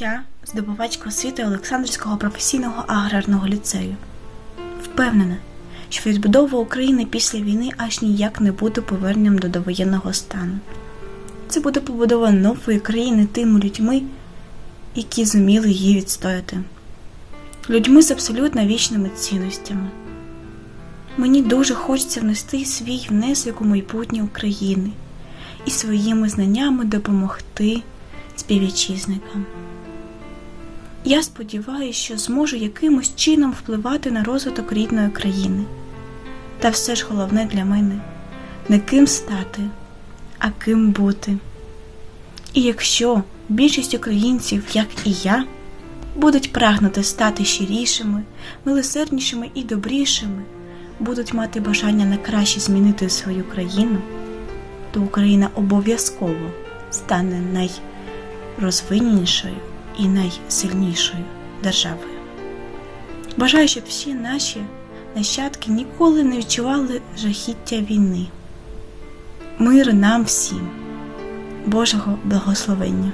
я, здобувачка освіти Олександрівського професійного аграрного ліцею. Впевнена, що відбудова України після війни аж ніяк не буде поверненням до довоєнного стану. Це буде побудова нової країни тими людьми, які зуміли її відстояти. Людьми з абсолютно вічними цінностями. Мені дуже хочеться внести свій внесок у майбутнє України і своїми знаннями допомогти співвітчизникам. Я сподіваюся, що зможу якимось чином впливати на розвиток рідної країни. Та все ж головне для мене не ким стати, а ким бути. І якщо більшість українців, як і я, будуть прагнути стати щирішими, милосерднішими і добрішими, будуть мати бажання на краще змінити свою країну, то Україна обов'язково стане найрозвиненішою і найсильнішою державою. Бажаю, щоб всі наші нащадки ніколи не відчували жахіття війни. Мир нам всім, Божого благословення.